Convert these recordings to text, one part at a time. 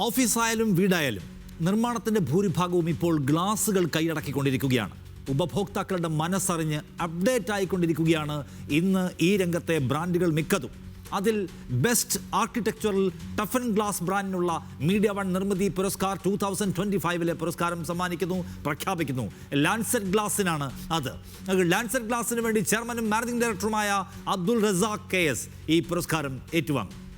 ഓഫീസായാലും വീടായാലും നിർമ്മാണത്തിന്റെ ഭൂരിഭാഗവും ഇപ്പോൾ ഗ്ലാസുകൾ കൈയടക്കിക്കൊണ്ടിരിക്കുകയാണ്. ഉപഭോക്താക്കളുടെ മനസ്സറിഞ്ഞ് അപ്ഡേറ്റ് ആയിക്കൊണ്ടിരിക്കുകയാണ് ഇന്ന് ഈ രംഗത്തെ ബ്രാൻഡുകൾ മിക്കതും. അതിൽ ബെസ്റ്റ് ആർക്കിടെക്ചറൽ ടഫൻ ഗ്ലാസ് ബ്രാൻഡിനുള്ള മീഡിയ വൺ നിർമ്മിതി പുരസ്കാർ ടൂ തൗസൻഡ് ട്വന്റി ഫൈവിലെ പുരസ്കാരം സമ്മാനിക്കുന്നു പ്രഖ്യാപിക്കുന്നു. ലാൻസെറ്റ് ഗ്ലാസിനാണ് അത്. ലാൻസെറ്റ് ഗ്ലാസിന് വേണ്ടി ചെയർമാനും മാനേജിംഗ് ഡയറക്ടറുമായ അബ്ദുൾ റസാഖ് കെ എസ് ഈ പുരസ്കാരം ഏറ്റുവാങ്ങും.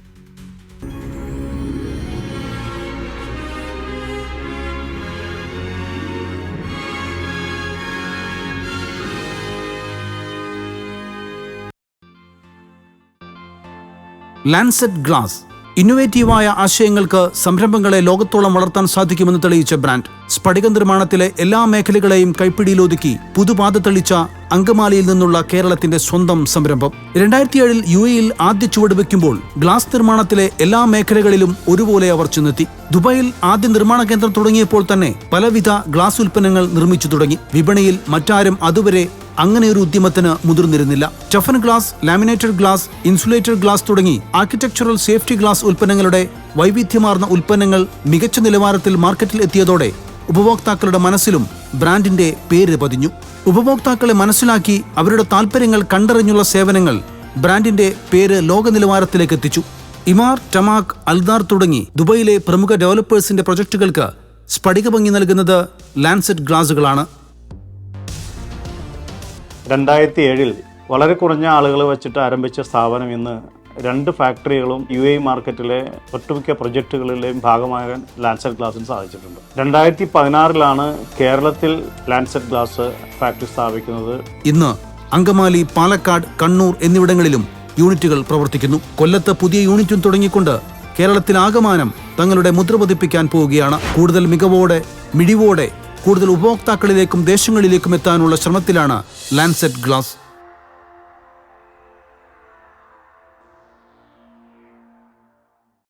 ലാൻസെറ്റ് ഗ്ലാസ് ഇന്നൊവേറ്റീവായ ആശയങ്ങൾക്ക് സംരംഭങ്ങളെ ലോകത്തോളം വളർത്താൻ സാധിക്കുമെന്ന് തെളിയിച്ച ബ്രാൻഡ് സ്ഫടിക നിർമ്മാണത്തിലെ എല്ലാ മേഖലകളെയും കൈപ്പിടിയിലൊതുക്കി പുതുപാത തെളിച്ച അങ്കമാലിയിൽ നിന്നുള്ള കേരളത്തിന്റെ സ്വന്തം സംരംഭം. രണ്ടായിരത്തി ഏഴിൽ യു എയിൽ ആദ്യ ചുവട് ചുവടുവെക്കുമ്പോൾ ഗ്ലാസ് നിർമ്മാണത്തിലെ എല്ലാ മേഖലകളിലും ഒരുപോലെ അവർ ചെന്നെത്തി. ദുബായിൽ ആദ്യ നിർമ്മാണ കേന്ദ്രം തുടങ്ങിയപ്പോൾ തന്നെ പലവിധ ഗ്ലാസ് ഉൽപ്പന്നങ്ങൾ നിർമ്മിച്ചു തുടങ്ങി. വിപണിയിൽ മറ്റാരും അതുവരെ അങ്ങനെ ഒരു ഉദ്യമത്തിന് മുതിർന്നിരുന്നില്ല. Toughen glass laminated glass insulated glass തുടങ്ങി ആർക്കിടെക്ചറൽ സേഫ്റ്റി ഗ്ലാസ് ഉൽപ്പന്നങ്ങളുടെ വൈവിധ്യമാർന്ന ഉൽപ്പന്നങ്ങൾ മികച്ച നിലവാരത്തിൽ മാർക്കറ്റിൽ എത്തിയതോടെ ഉപഭോക്താക്കളുടെ മനസ്സിലും ബ്രാൻഡിന്റെ പേര് പതിഞ്ഞു. ഉപഭോക്താക്കളെ മനസ്സിലാക്കി അവരുടെ താൽപ്പര്യങ്ങൾ കണ്ടറിഞ്ഞുള്ള സേവനങ്ങൾ ബ്രാൻഡിന്റെ പേര് ലോക നിലവാരത്തിലേക്ക് എത്തിച്ചു. ഇമാർ ടമാക് അൽദാർ തുടങ്ങി ദുബൈയിലെ പ്രമുഖ ഡെവലപ്പേഴ്സിന്റെ പ്രൊജക്ടുകൾക്ക് സ്ഫടിക ഭംഗി നൽകുന്നത് ലാൻസെറ്റ് ഗ്ലാസുകളാണ്. രണ്ടായിരത്തി ഏഴിൽ വളരെ കുറഞ്ഞ ആളുകൾ വെച്ചിട്ട് ആരംഭിച്ച സ്ഥാപനം ഇന്ന് രണ്ട് ഫാക്ടറികളും യു എ മാർക്കറ്റിലെ ഒട്ടുമിക്ക പ്രൊജക്റ്റുകളിലെയും ഭാഗമാകാൻ ലാൻഡ്സെറ്റ് ഗ്ലാസിന് സാധിച്ചിട്ടുണ്ട്. രണ്ടായിരത്തി പതിനാറിലാണ് കേരളത്തിൽ ലാൻഡ്സെറ്റ് ഗ്ലാസ് ഫാക്ടറി സ്ഥാപിക്കുന്നത്. ഇന്ന് അങ്കമാലി പാലക്കാട് കണ്ണൂർ എന്നിവിടങ്ങളിലും യൂണിറ്റുകൾ പ്രവർത്തിക്കുന്നു. കൊല്ലത്ത് പുതിയ യൂണിറ്റും തുടങ്ങിക്കൊണ്ട് കേരളത്തിലാകമാനം തങ്ങളുടെ മുദ്ര പതിപ്പിക്കാൻ പോവുകയാണ്. കൂടുതൽ മികവോടെ മിഴിവോടെ കൂടുതൽ ഉപഭോക്താക്കളിലേക്കും ദേശങ്ങളിലേക്കും എത്താനുള്ള ശ്രമത്തിലാണ് ലാൻസെറ്റ് ഗ്ലാസ്